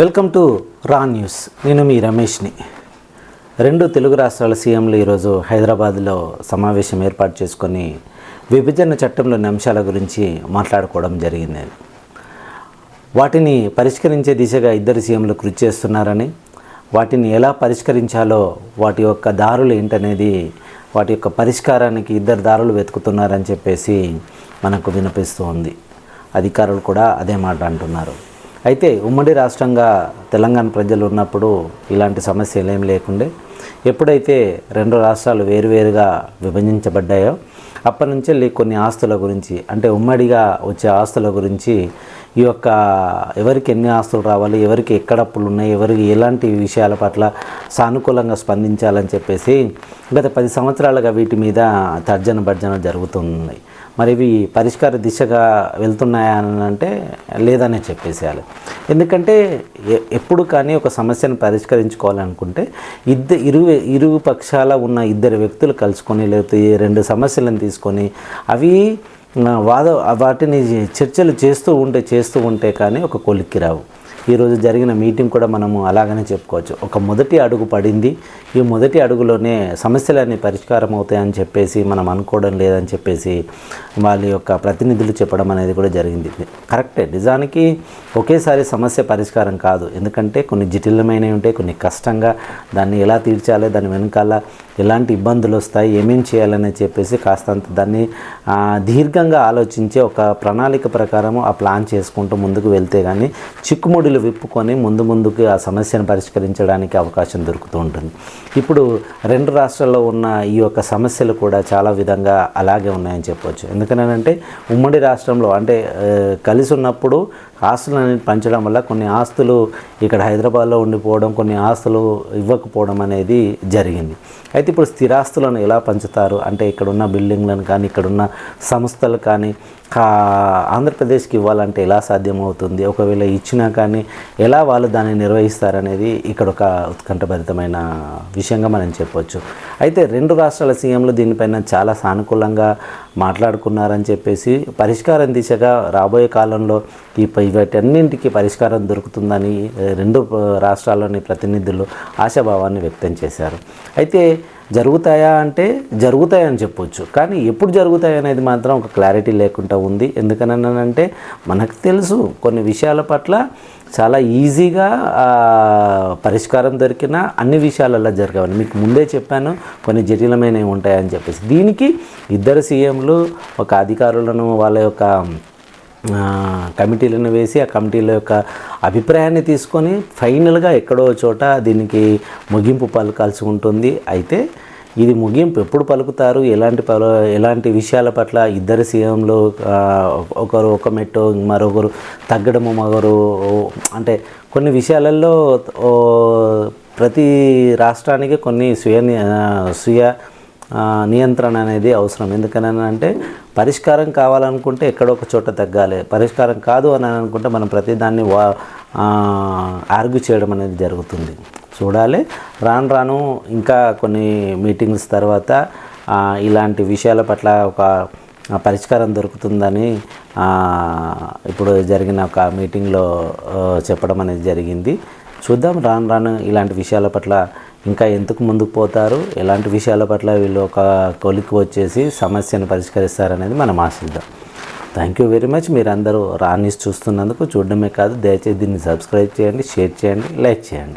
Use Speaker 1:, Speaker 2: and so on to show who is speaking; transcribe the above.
Speaker 1: Welcome to రా news. నేను మీ రమేష్ని. రెండు తెలుగు రాష్ట్రాల సీఎంలు ఈరోజు హైదరాబాద్లో సమావేశం ఏర్పాటు చేసుకొని విభజన చట్టంలోని అంశాల గురించి మాట్లాడుకోవడం జరిగింది. వాటిని పరిష్కరించే దిశగా ఇద్దరు సీఎంలు కృషి చేస్తున్నారని వాటిని ఎలా పరిష్కరించాలో వాటి యొక్క దారులు ఏంటనేది వాటి యొక్క పరిష్కారానికి ఇద్దరు దారులు వెతుకుతున్నారని చెప్పేసి మనకు వినిపిస్తూ ఉంది అధికారులు కూడా అదే మాట అంటున్నారు. అయితే ఉమ్మడి రాష్ట్రంగా తెలంగాణ ప్రజలు ఉన్నప్పుడు ఇలాంటి సమస్యలు ఏం లేకుండే. ఎప్పుడైతే రెండు రాష్ట్రాలు వేరువేరుగా విభజించబడ్డాయో అప్పటి నుంచి కొన్ని ఆస్తుల గురించి అంటే ఉమ్మడిగా వచ్చే ఆస్తుల గురించి ఈ యొక్క ఎవరికి ఎన్ని ఆస్తులు రావాలి ఎవరికి ఎక్కడ అప్పులు ఉన్నాయి ఎవరికి ఎలాంటి విషయాల పట్ల సానుకూలంగా స్పందించాలని చెప్పేసి గత పది సంవత్సరాలుగా వీటి మీద తర్జన భర్జన జరుగుతున్నాయి. మరి ఇవి పరిష్కార దిశగా వెళ్తున్నాయా అని అంటే లేదనే చెప్పేసేయాలి. ఎందుకంటే ఎప్పుడు కానీ ఒక సమస్యను పరిష్కరించుకోవాలనుకుంటే ఇద్దరు ఇరు ఇరు పక్షాల ఉన్న ఇద్దరు వ్యక్తులు కలుసుకొని లేకపోతే రెండు సమస్యలను తీసుకొని అవి వాద వాటిని చర్చలు చేస్తూ ఉంటే చేస్తూ ఉంటే కానీ ఒక కొలిక్కి రావు. ఈరోజు జరిగిన మీటింగ్ కూడా మనము అలాగనే చెప్పుకోవచ్చు. ఒక మొదటి అడుగు పడింది. ఈ మొదటి అడుగులోనే సమస్యలన్నీ పరిష్కారం అవుతాయని చెప్పేసి మనం అనుకోవడం లేదని చెప్పేసి వాళ్ళ యొక్క ప్రతినిధులు చెప్పడం అనేది కూడా జరిగింది. కరెక్టే. నిజానికి ఒకేసారి సమస్య పరిష్కారం కాదు. ఎందుకంటే కొన్ని జటిలమైనవి ఉంటాయి కొన్ని కష్టంగా దాన్ని ఎలా తీర్చాలి దాని వెనకాల ఎలాంటి ఇబ్బందులు వస్తాయి ఏమేం చేయాలని చెప్పేసి కాస్తంత దాన్ని దీర్ఘంగా ఆలోచించే ఒక ప్రణాళిక ప్రకారం ఆ ప్లాన్ చేసుకుంటూ ముందుకు వెళ్తే కానీ చిక్కుముడిలో విప్పుకొని ముందు ముందుకు ఆ సమస్యను పరిష్కరించడానికి అవకాశం దొరుకుతూ ఉంటుంది. ఇప్పుడు రెండు రాష్ట్రాల్లో ఉన్న ఈ యొక్క సమస్యలు కూడా చాలా విధంగా అలాగే ఉన్నాయని చెప్పవచ్చు ఎందుకనంటే ఉమ్మడి రాష్ట్రంలో అంటే కలిసి ఉన్నప్పుడు ఆస్తులను పంచడం వల్ల కొన్ని ఆస్తులు ఇక్కడ హైదరాబాద్లో ఉండిపోవడం కొన్ని ఆస్తులు ఇవ్వకపోవడం అనేది జరిగింది. అయితే ఇప్పుడు స్థిరాస్తులను ఎలా పంచుతారు? అంటే ఇక్కడ ఉన్న బిల్డింగ్లను కానీ ఇక్కడ ఉన్న సంస్థలు కానీ ఆంధ్రప్రదేశ్కి ఇవ్వాలంటే ఎలా సాధ్యమవుతుంది? ఒకవేళ ఇచ్చినా కానీ ఎలా వాళ్ళు దాన్ని నిర్వహిస్తారనేది ఇక్కడ ఒక ఉత్కంఠభరితమైన విషయంగా మనం చెప్పొచ్చు. అయితే రెండు రాష్ట్రాల సీఎంలు దీనిపైన చాలా సానుకూలంగా మాట్లాడుకున్నారని చెప్పేసి పరిష్కారం దిశగా రాబోయే కాలంలో ఈ వీటన్నింటికి పరిష్కారం దొరుకుతుందని రెండు రాష్ట్రాల్లోని ప్రతినిధులు ఆశాభావాన్ని వ్యక్తం చేశారు. అయితే జరుగుతాయా అంటే జరుగుతాయని చెప్పొచ్చు. కానీ ఎప్పుడు జరుగుతాయి అనేది మాత్రం ఒక క్లారిటీ లేకుండా ఉంది. ఎందుకనంటే మనకు తెలుసు కొన్ని విషయాల పట్ల చాలా ఈజీగా పరిష్కారం దొరికిన అన్ని విషయాలలో జరగవని. మీకు ముందే చెప్పాను కొన్ని జటిలమైనవి ఉంటాయని చెప్పేసి. దీనికి ఇద్దరు సీఎంలు ఒక అధికారులను వాళ్ళ యొక్క కమిటీలను వేసి ఆ కమిటీల యొక్క అభిప్రాయాన్ని తీసుకొని ఫైనల్గా ఎక్కడో చోట దీనికి ముగింపు పలకాల్సి ఉంటుంది. అయితే ఇది ముగింపు ఎప్పుడు పలుకుతారు? ఎలాంటి పలు ఎలాంటి విషయాల పట్ల ఇద్దరు సీఎంలు ఒకరు ఒక మెట్టు మరొకరు తగ్గడము మరొకరు అంటే కొన్ని విషయాలలో ప్రతి రాష్ట్రానికి కొన్ని స్వీయ స్వీయ నియంత్రణ అనేది అవసరం. ఎందుకని అంటే పరిష్కారం కావాలనుకుంటే ఎక్కడో ఒక చోట తగ్గాలి. పరిష్కారం కాదు అని అనుకుంటే మనం ప్రతిదాన్ని వా ఆర్గ్యూ చేయడం అనేది జరుగుతుంది. చూడాలి. రాను రాను ఇంకా కొన్ని మీటింగ్స్ తర్వాత ఇలాంటి విషయాల పట్ల ఒక పరిష్కారం దొరుకుతుందని ఇప్పుడు జరిగిన ఒక మీటింగ్లో చెప్పడం అనేది జరిగింది. చూద్దాం. రాను రాను ఇలాంటి విషయాల పట్ల ఇంకా ఎందుకు ముందుకు పోతారు? ఎలాంటి విషయాల పట్ల వీళ్ళు ఒక కొలికి వచ్చేసి సమస్యను పరిష్కరిస్తారనేది మనం ఆశిద్దాం. థ్యాంక్ యూ వెరీ మచ్ మీరందరూ రానీస్ చూస్తున్నందుకు చూడడమే కాదు దయచేసి దీన్ని సబ్స్క్రైబ్ చేయండి షేర్ చేయండి లైక్ చేయండి.